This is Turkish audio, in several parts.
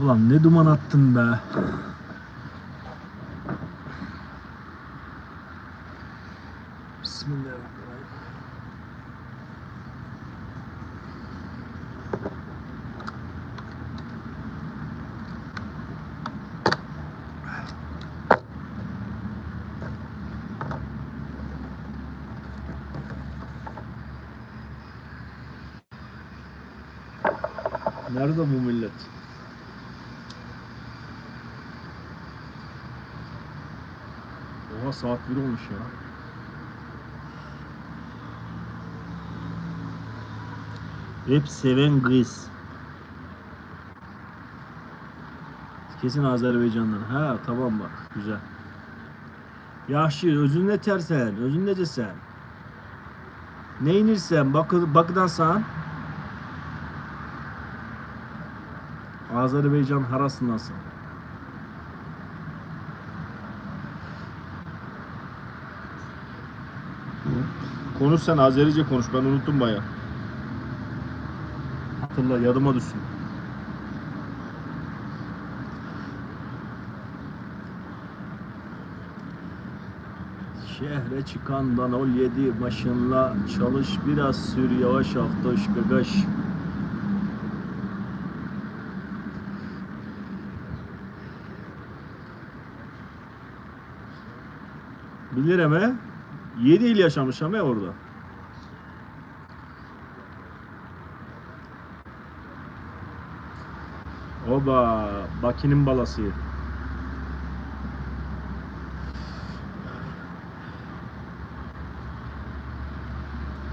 Ulan ne duman attın be. Bismillahirrahmanirrahim. Nerede bu millet? 1 olmuş ya. Hep seven kız. Kesin Azerbaycan'dan. Ha tamam bak güzel. Yaxşı özün tersen, özün necəsən? Neynirsən? Bakı, bakıdansan? Azerbaycan harasındasın. Konuş sen Azerice konuş ben unuttum baya. Hatırla yadıma düşsün. Şehre çıkandan ol yedi başınla çalış biraz sür yavaş aftoş gagaş. Bilirim he. 7 yıl yaşamış ama orada. Oba, Baki'nin balası.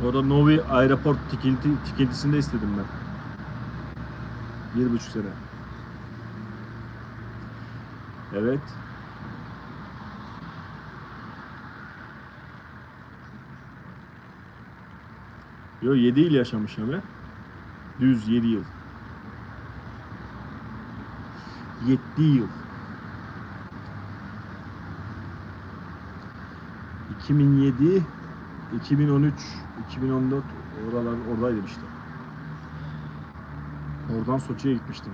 Orada Novi Aeroport tikilti, tikintisinde istedim ben. Bir buçuk sene. Evet. Yo 7 yıl yaşamış Emre. Düz 7 yıl. 7 yıl. 2007, 2013, 2014 oralar oradaydım işte. Oradan Soçi'ye gitmiştim.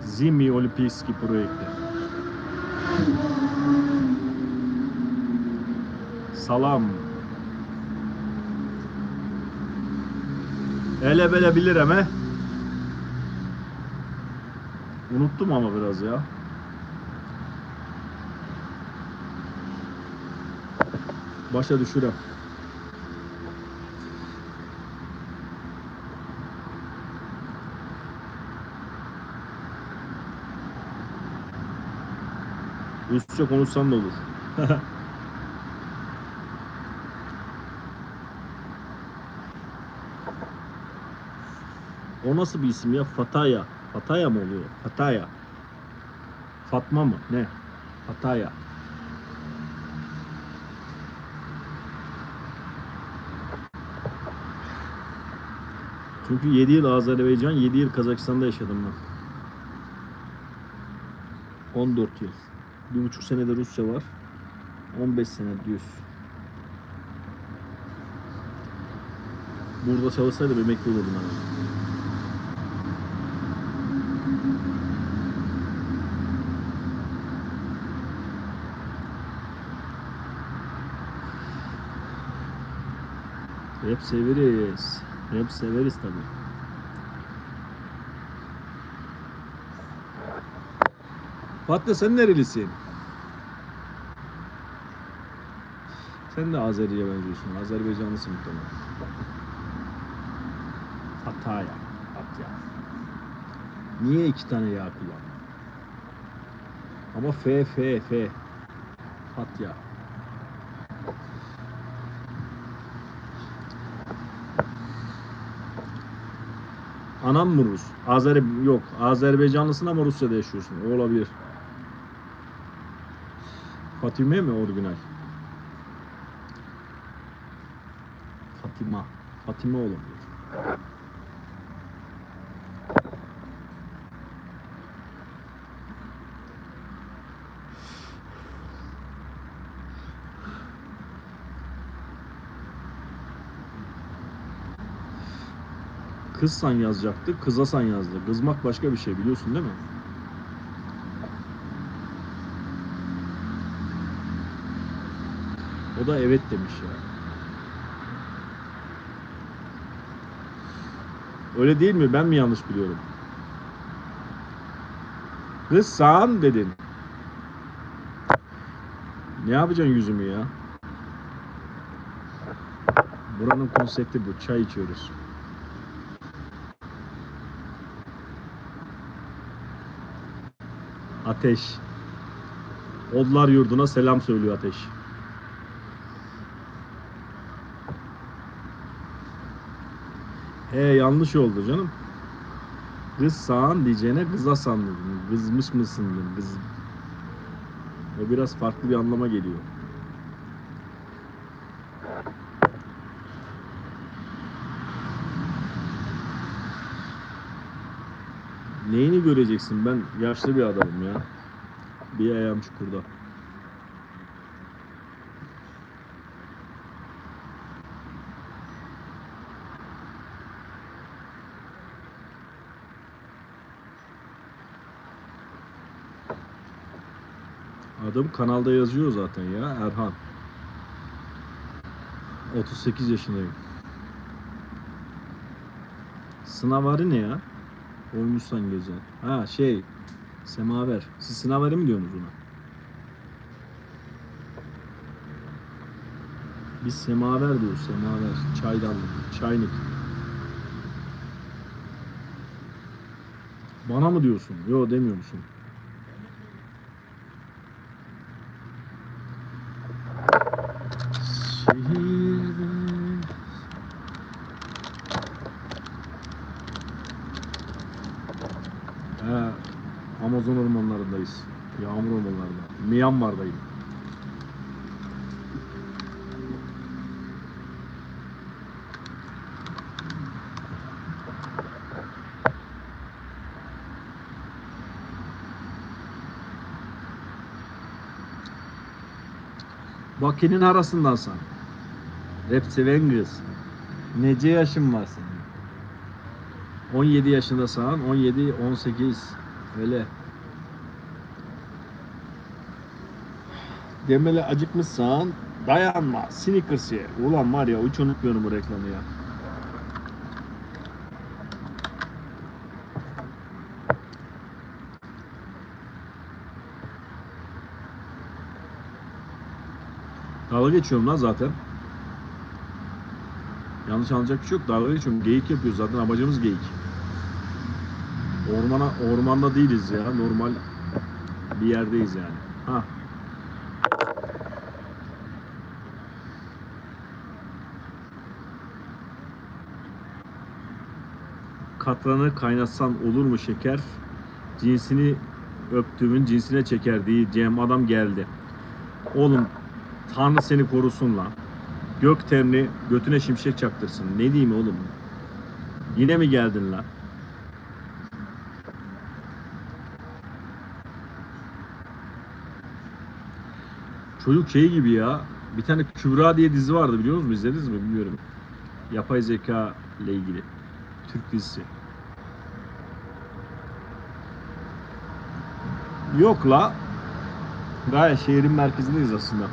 Zimi Olimpiyski projekti. Salam. Ele bele bilirim he. Unuttum ama biraz ya. Başa düşürem. Rusça konuşsam da olur. O nasıl bir isim ya? Fataya. Fataya mı oluyor? Fataya. Fatma mı? Ne? Fataya. Çünkü 7 yıl Azerbaycan, 7 yıl Kazakistan'da yaşadım ben. 14 yıl. Bir buçuk senede Rusça var. 15 sene düz. Burada çalışsaydım emekli olurdum hani. Hep severiz. Hep severiz tabii. Fatma sen nerelisin? Sen de Azeri'ye benziyorsun. Azerbaycanlısın muhtemelen. Hataya. Hatya. Niye iki tane yağ kullan? Ama F, F, F. Hatya. Anam mı Rus? Azeri yok. Azerbaycanlısın ama Rusya'da yaşıyorsun. O olabilir. Fatime mi orijinal? Fatima. Fatime olabilir. Kızsan yazacaktı, kızasan yazdı. Kızmak başka bir şey biliyorsun değil mi? O da evet demiş ya. Öyle değil mi? Ben mi yanlış biliyorum? Kızsan dedin. Ne yapacaksın yüzümü ya? Buranın konsepti bu. Çay içiyoruz. Ateş. Odlar yurduna selam söylüyor Ateş. He yanlış oldu canım. Kız sağan diyeceğine kıza sandın. Kızmış mısın. Kız... O biraz farklı bir anlama geliyor. Göreceksin? Ben yaşlı bir adamım ya. Bir ayağım çukurda. Adım kanalda yazıyor zaten ya Erhan. 38 yaşındayım. Sınavarı ne ya? Oymuşsan göze. Ha şey Semaver. Siz semaver mi diyorsunuz buna? Biz semaver diyoruz semaver. Çaydanlık, çaylık. Bana mı diyorsun? Yo demiyor musun? He, Amazon ormanlarındayız. Yağmur ormanlarında. Myanmar'dayım. Bakinin arasındansan. Rap seven kız. Nece yaşın var senin? 17 yaşında sağın, 17, 18 öyle. Demeli acıkmışsan dayanma Snickers ye. Ulan var ya hiç unutmuyorum bu reklamı ya. Dalga geçiyorum lan zaten. Yanlış anlayacak bir şey yok. Dalga geçiyorum. Geyik yapıyoruz zaten. Amacımız geyik. Ormana, ormanda değiliz ya. Normal bir yerdeyiz yani. Ha. Katranı kaynatsan olur mu şeker? Cinsini öptüğümün cinsine çeker diyeceğim adam geldi. Oğlum Tanrı seni korusun lan. Gök tenli götüne şimşek çaktırsın. Ne diyeyim oğlum? Yine mi geldin lan? Çocuk şey gibi ya. Bir tane Kübra diye dizi vardı biliyor musunuz? İzlediniz mi bilmiyorum. Yapay zeka ile ilgili. Türk dizisi. Yok la. Gayet şehrin merkezindeyiz aslında.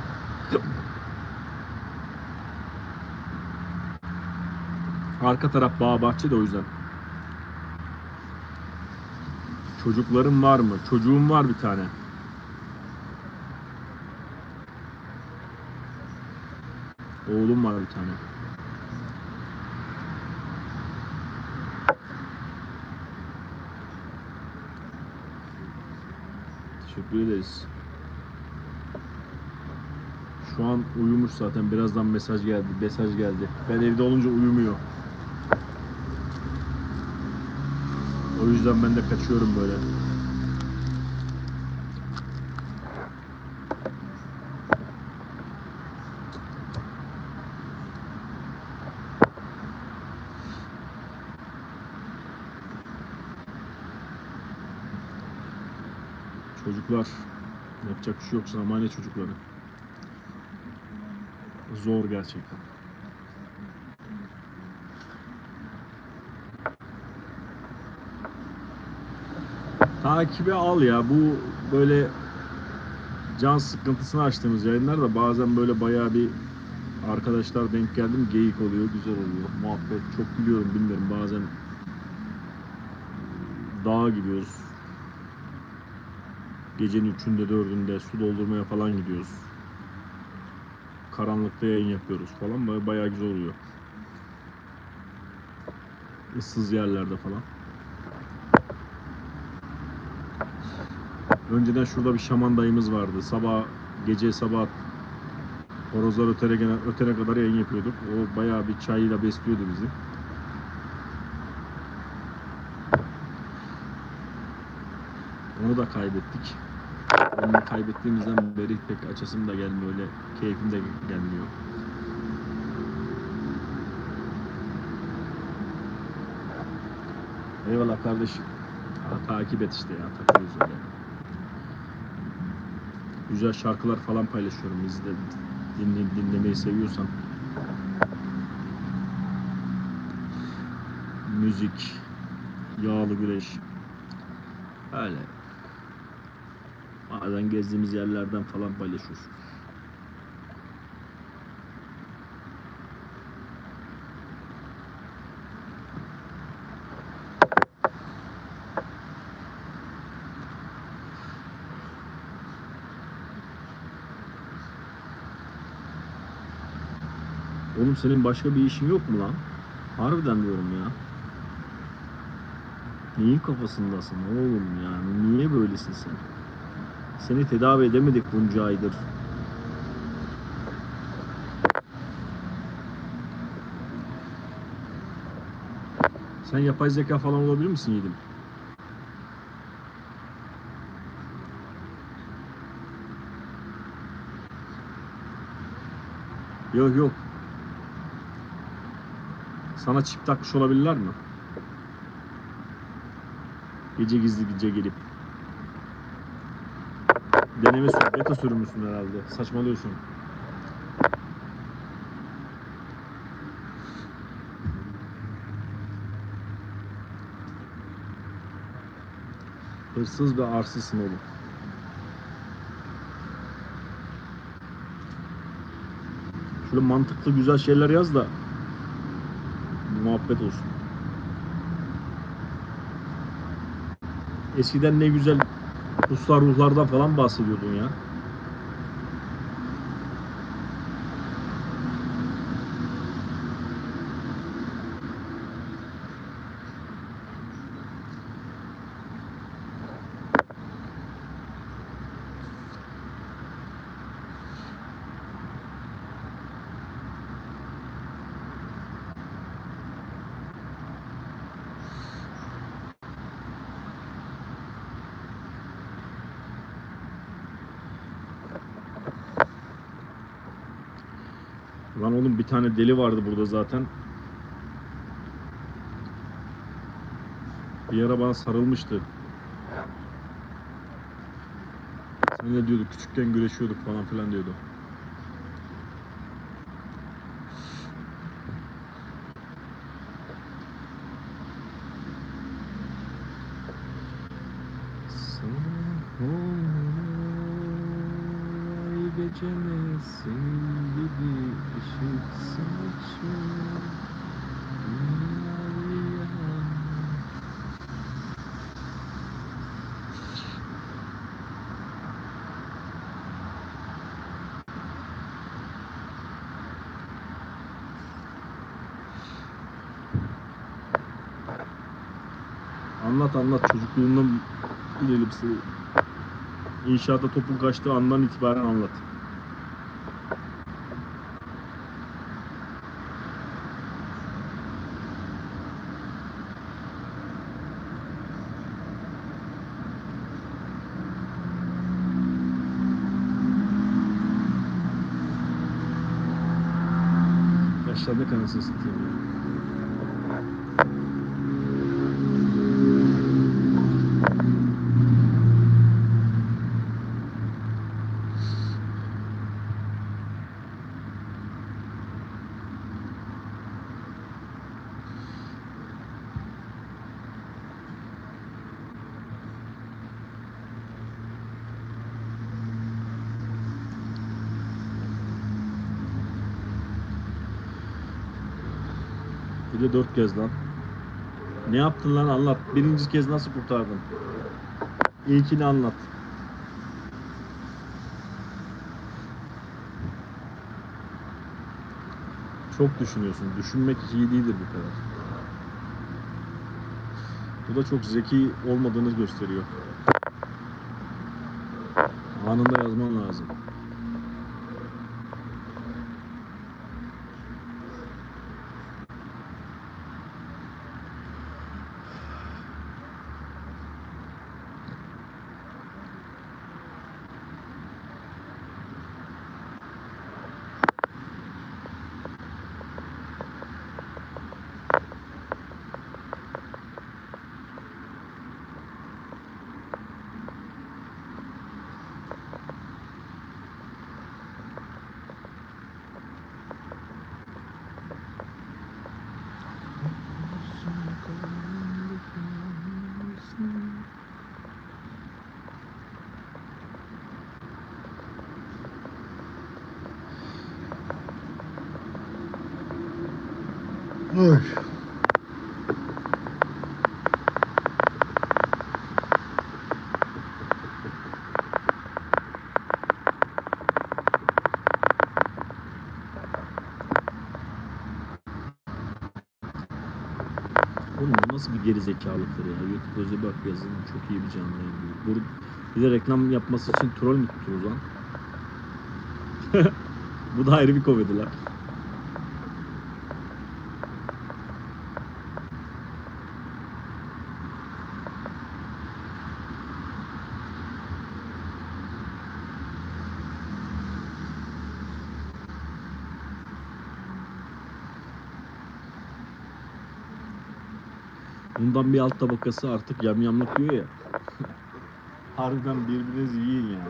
Arka taraf bağ bahçe de o yüzden. Çocuklarım var mı? Çocuğum var bir tane. Oğlum var bir tane. Teşekkür ederiz. Şu an uyumuş zaten. Birazdan mesaj geldi. Mesaj geldi. Ben evde olunca uyumuyor. O yüzden ben de kaçıyorum böyle. Çocuklar yapacak bir şey yok zamane çocukları. Zor gerçekten. Takibe al ya. Bu böyle can sıkıntısını açtığımız yayınlar da bazen böyle bayağı bir arkadaşlar denk geldim geyik oluyor, güzel oluyor. Muhabbet çok biliyorum bilmiyorum bazen dağa gidiyoruz. Gecenin üçünde dördünde su doldurmaya falan gidiyoruz. Karanlıkta yayın yapıyoruz falan böyle bayağı güzel oluyor. Issız yerlerde falan. Önceden şurada bir şaman dayımız vardı. Sabah, gece sabah horozlar ötere, ötene kadar yayın yapıyorduk. O bayağı bir çayıyla besliyordu bizi. Onu da kaybettik. Onu kaybettiğimizden beri pek açasım da gelmiyor. Öyle keyfim de gelmiyor. Eyvallah kardeşim. Ha, takip et işte ya. Takılıyoruz öyle. Güzel şarkılar falan paylaşıyorum. İzle, dinle, dinlemeyi seviyorsan. Müzik, yağlı güreş. Öyle. Bazen gezdiğimiz yerlerden falan paylaşıyoruz. Oğlum senin başka bir işin yok mu lan? Harbiden diyorum ya. Neyin kafasındasın oğlum ya? Niye böylesin sen? Seni tedavi edemedik bunca aydır. Sen yapay zeka falan olabilir misin Yiğidim? Yok yok. Sana çip takmış olabilirler mi? Gece gizli gece gelip. Deneme sürüm, beta sürümüsün herhalde. Saçmalıyorsun. Hırsız ve arsızsın oğlum. Şöyle mantıklı güzel şeyler yaz da muhabbet olsun. Eskiden ne güzel kutsal ruhlardan falan bahsediyordun ya. Lan oğlum bir tane deli vardı burada zaten. Bir ara bana sarılmıştı. Sen ne diyorduk küçükken güreşiyorduk falan filan diyordu. Anlat anlat çocukluğundan bilelim seni. İnşaatta topun kaçtığı andan itibaren anlat. Bir de dört kez lan. Ne yaptın lan anlat. Birinci kez nasıl kurtardın? İlkini anlat. Çok düşünüyorsun. Düşünmek iyi değildir bu kadar. Bu da çok zeki olmadığını gösteriyor. Anında yazman lazım. Ay. Oğlum bu nasıl bir geri zekalıktır ya? YouTube özel bak yazın çok iyi bir canlı yayın diyor. Bir de reklam yapması için troll mü tuttunuz lan? bu da ayrı bir komedi lan. Bundan bir alt tabakası artık yamyamlık diyor ya. Harbiden birbirinizi yiyin yani.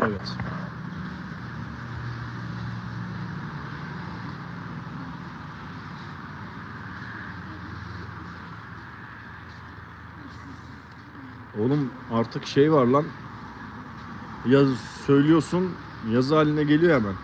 Evet. Oğlum artık şey var lan. Yaz söylüyorsun yazı haline geliyor hemen.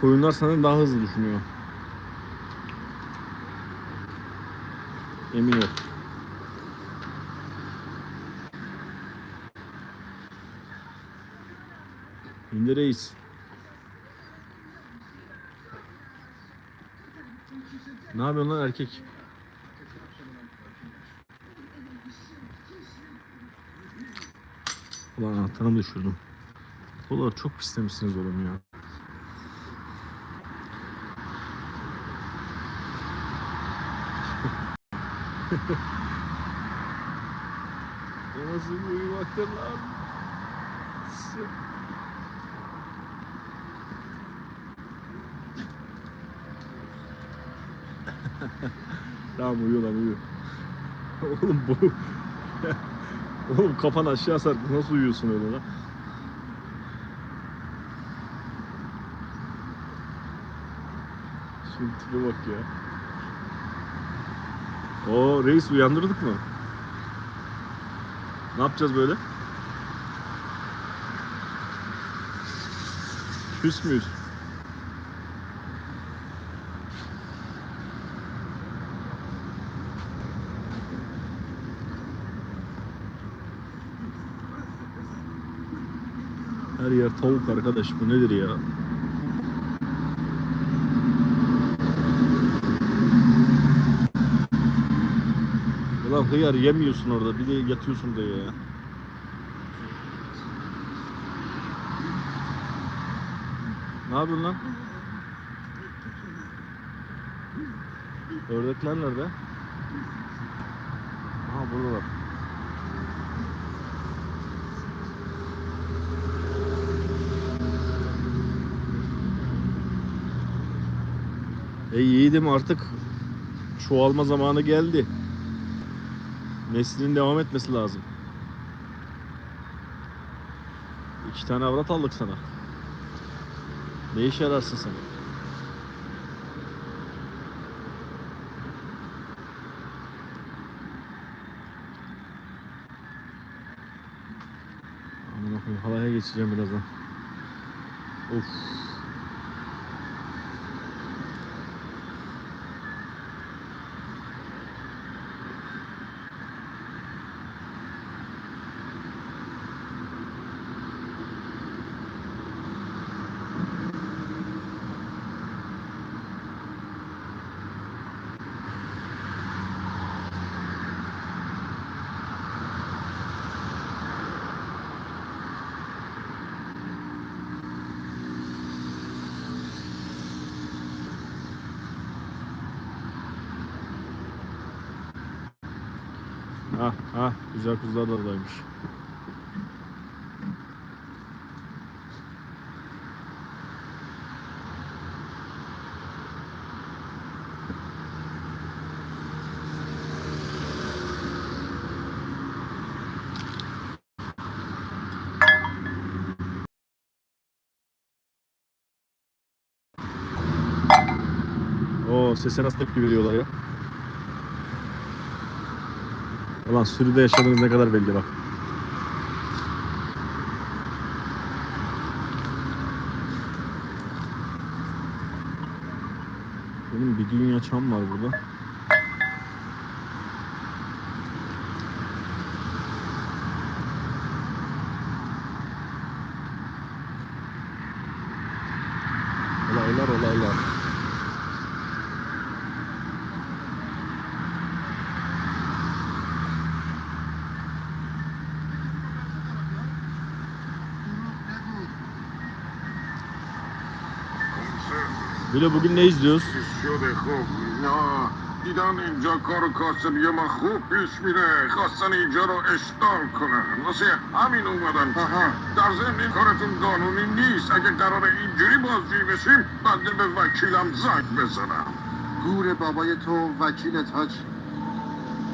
Koyunlar senden daha hızlı düşünüyor. Emin ol. İndi reis. Ne yapıyorsun lan erkek? Ulan anahtarımı düşürdüm. Oğlum çok pislemişsiniz oğlum ya. Nasıl uyumaktır lan? Tamam uyuyor lan uyuyor. Oğlum bu... Oğlum kafan aşağı sark nasıl uyuyorsun öyle lan? Şimdi tipe bak ya. O reis uyandırdık mı? Ne yapacağız böyle? Küs müyüz? Tavuk arkadaş bu nedir ya? Ulan hıyar yemiyorsun orada bir de yatıyorsun da ya. Ne yapıyorsun lan? Ördekler nerede? Aha buradalar. E yiğidim artık çoğalma zamanı geldi. Neslinin devam etmesi lazım. İki tane avrat aldık sana. Ne işe yararsın sen? Koyayım halaya geçeceğim birazdan. Of. Ha güzel kuzular da oradaymış. Oo sese nasıl tepki veriyorlar ya. Ulan sürüde yaşadığınız ne kadar belli bak. Benim bir dünya çam var burada. Böyle bugün ne izliyoruz? شده خوب نه دیدن اینجا کار کاسبی ما خوب پیش میره خواستن اینجا رو اشغال کنن واسه همین اومدن در ضمن این کارتون قانونی نیست اگه قرار اینجوری بازجویی بشیم بنده به وکیلم زنگ بزنم گور بابای تو وکیلت حاجی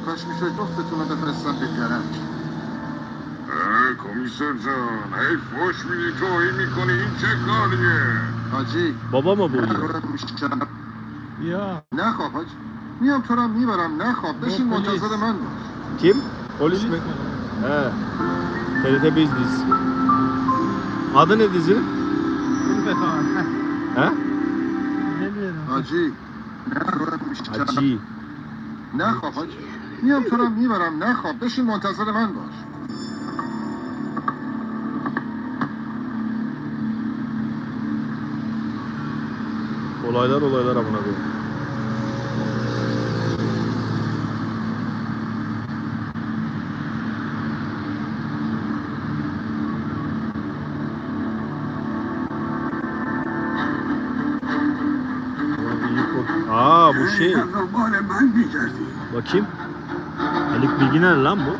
کاش می‌شد جفتتون رو بفرستم به درک اه، کمیسر جان هی فوش میدی توهین میکنی این چه کاریه حاجی Baba mı bu? قرارت میشم Ya. نخواب حاجی میام تو رو هم میبرم نخواب بشین با پلیس. منتظر من باش Kim? Polis mi? He. TRT Biz diz. Adı ne dizinin? Zülfü Kağan. He? حاجی نه دارم بیشتر Acı. نخواب حاجی میام تو رو میبرم نخواب بشین منتظر من باش Olaylar olaylar amına koyayım. Bu şey. Bakayım. Haluk Bilginer lan bu.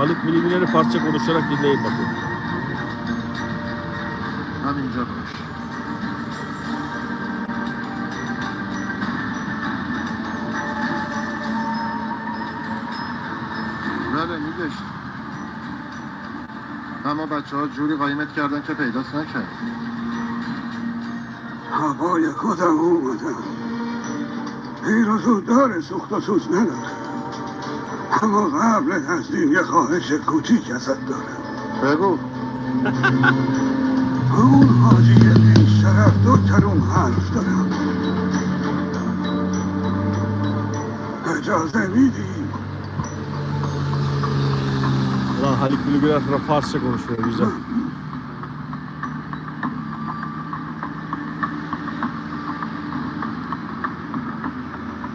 Haluk Bilginer'i Farsça konuşarak dinleyin bakın. همینجا باش بله میگشت اما بچه ها جوری قایمت کردن که پیداست نکرد هوای خودم اومدم غیر و زوددار سوخت و سوز نداره اما قبل از این یه خواهش کوچیک ازت دارم. بگو. اون حاجی پیش طرف دو ترون حرف دارم اجازه میدی؟ Ulan Haluk Bilginer Farsça konuşuyor güzel.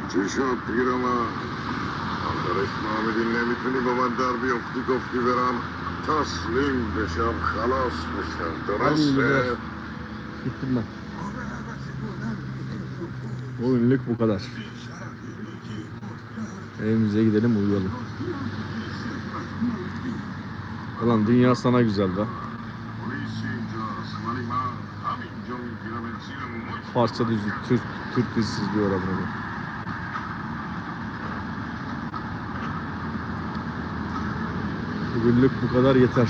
چی شد Karış Muhammed'inle mitini komandar bir yoktu kofti veran. Taslim beşam, halas beşam. Dönüşse... Gittim ben. Bugünlük bu kadar. Evimize gidelim uyuyalım. Ulan dünya sana güzel be. Farsça dizi, Türk, Türk dizisi diyor abone Bugünlük bu kadar yeter.